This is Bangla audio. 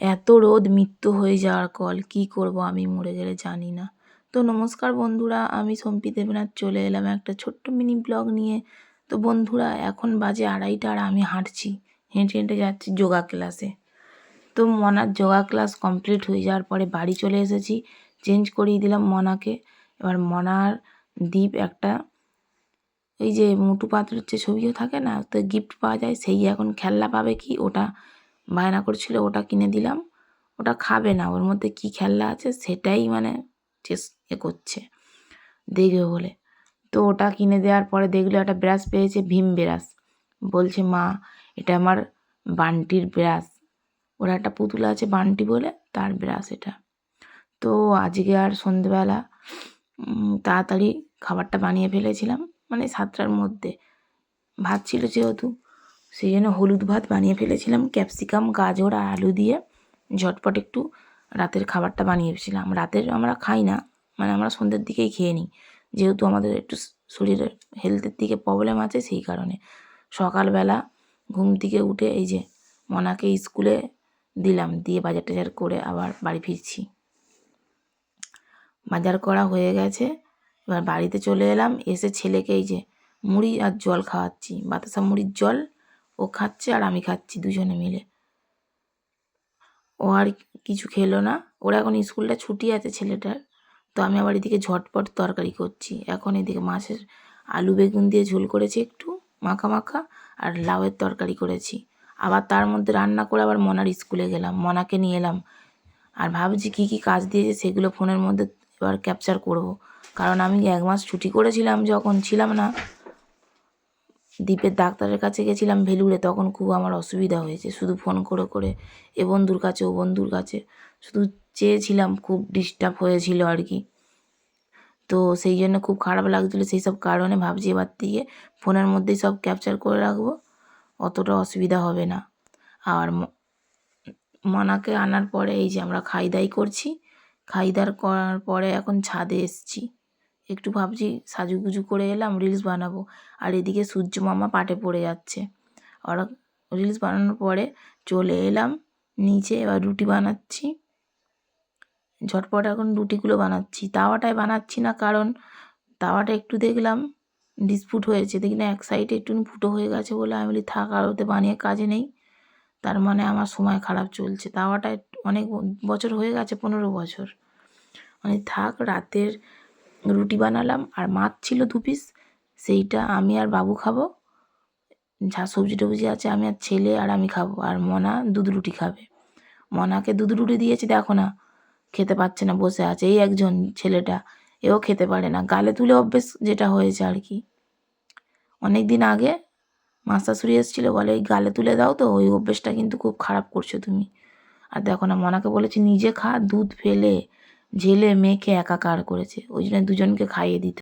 এত রোদ, মৃত্যু হয়ে যাওয়ার কল, কি করব আমি মরে গেলে জানি না। তো নমস্কার বন্ধুরা, আমি সম্পি দেবনাথ, চলে এলাম একটা ছোট্ট মিনি ব্লগ নিয়ে। তো বন্ধুরা, এখন বাজে আড়াইটা আর আমি হাঁটছি, হেঁটে হেঁটে যাচ্ছি যোগা ক্লাসে। তো মনার যোগা ক্লাস কমপ্লিট হয়ে যাওয়ার পরে বাড়ি চলে এসেছি, চেঞ্জ করিয়ে দিলাম মনাকে। এবার মনার দ্বীপ একটা, এই যে মুটু পাত্রের যে ছবিও থাকে না, তো গিফট পাওয়া যায়, সেই এখন খেলনা পাবে কি, ওটা বায়না করছিল, ওটা কিনে দিলাম। ওটা খাবে না, ওর মধ্যে কী খেলনা আছে সেটাই মানে চেস এ করছে, দেখবে বলে। তো ওটা কিনে দেওয়ার পরে দেখল একটা ব্রাশ পেয়েছে ভীম ব্রাশ বলছে, মা, এটা আমার বান্টির ব্রাশ ওর একটা পুতুল আছে বান্টি বলে, তার ব্রাশ এটা। তো আজকে আর সন্ধেবেলা তাড়াতাড়ি খাবারটা বানিয়ে ফেলেছিলাম মানে সাতটার মধ্যে। ভাত ছিল যেহেতু সেই জন্য হলুদ ভাত বানিয়ে ফেলেছিলাম, ক্যাপসিকাম, গাজর আর আলু দিয়ে। ঝটপট একটু রাতের খাবারটা বানিয়ে বানিয়েছিলাম রাতের আমরা খাই না মানে আমরা সন্ধ্যের দিকেই খেয়ে নিই। যেহেতু আমাদের একটু শরীরের হেলথের দিকে প্রবলেম আছে সেই কারণে। সকালবেলা ঘুম থেকে উঠে এই যে মনাকে স্কুলে দিলাম, দিয়ে বাজার টাজার করে আবার বাড়ি ফিরছি। বাজার করা হয়ে গেছে, এবার বাড়িতে চলে এলাম, এসে ছেলেকে এই যে মুড়ি আর জল খাওয়াচ্ছি। বাতাসা মুড়ির জল ও খাচ্ছে আর আমি খাচ্ছি দুজনে মিলে। ও আর কিছু খেলো না। ওর এখন স্কুলটা ছুটি আছে ছেলেটার। তো আমি আবার এদিকে ঝটপট তরকারি করছি। এখন এদিকে মাছের আলু বেগুন দিয়ে ঝোল করেছি একটু, মাখা মাখা, আর লাউয়ের তরকারি করেছি। আবার তার মধ্যে রান্না করে আবার মনার স্কুলে গেলাম, মনাকে নিয়ে এলাম। আর ভাবছি কী কী কাজ দিয়েছে সেগুলো ফোনের মধ্যে এবার ক্যাপচার করব। কারণ আমি এক মাস ছুটি করেছিলাম যখন, ছিলাম না। দ্বীপের ডাক্তারের কাছে গেছিলাম ভেলুরে, তখন খুব আমার অসুবিধা হয়েছে। শুধু ফোন করে করে এ বন্ধুর কাছে, ও বন্ধুর কাছে শুধু চেয়েছিলাম, খুব ডিস্টার্ব হয়েছিল আর কি। তো সেই জন্য খুব খারাপ লাগছিল, সেই সব কারণে ভাবছি এবার থেকে ফোনের মধ্যেই সব ক্যাপচার করে রাখব, অতটা অসুবিধা হবে না। আর মনাকে আনার পরে এই যে আমরা খাই দাই করছি, খাই দার করার পরে এখন ছাদে এসছি। একটু ভাবছি সাজুগুজু করে এলাম রিলস বানাবো। আর এদিকে সূর্য মামা পাটে পড়ে যাচ্ছে। ওরা রিলস বানানোর পরে চলে এলাম, নিচে এবার রুটি বানাচ্ছি। ঝটপট এখন রুটিগুলো বানাচ্ছি। তাওয়াটায় বানাচ্ছি না, কারণ তাওয়াটা একটু দেখলাম ডিসপুট হয়েছে। দেখি না, এক সাইডে একটু ফুটো হয়ে গেছে বলে আমি বলি, থাক, আর ওতে বানিয়ে কাজে নেই। তার মানে আমার সময় খারাপ চলছে। তাওয়াটায় অনেক বছর হয়ে গেছে, পনেরো বছর। মানে থাক, রাতের রুটি বানালাম আর মাছ ছিল দু পিস সেইটা আমি আর বাবু খাব। যা সবজি টবজি আছে আমি আর ছেলে আর আমি খাব আর মনা দুধ রুটি খাবে। মনাকে দুধ রুটি দিয়েছি, দেখো না, খেতে পাচ্ছে না, বসে আছে। এই একজন ছেলেটা, এও খেতে পারে না। গালে তুলে অভ্যেস যেটা হয়েছে আর কি। অনেক দিন আগে মাস্টারশুড়ি এসেছিল, বলে ওই গালে তুলে দাও তো, ওই অভ্যেসটা কিন্তু খুব খারাপ করছ তুমি। আর দেখো না, মনাকে বলেছি, নিজে খা, দুধ ফেলে। ঝেলে মেখে একাকার করেছে। ওই জন্য দুজনকে খাইয়ে দিতে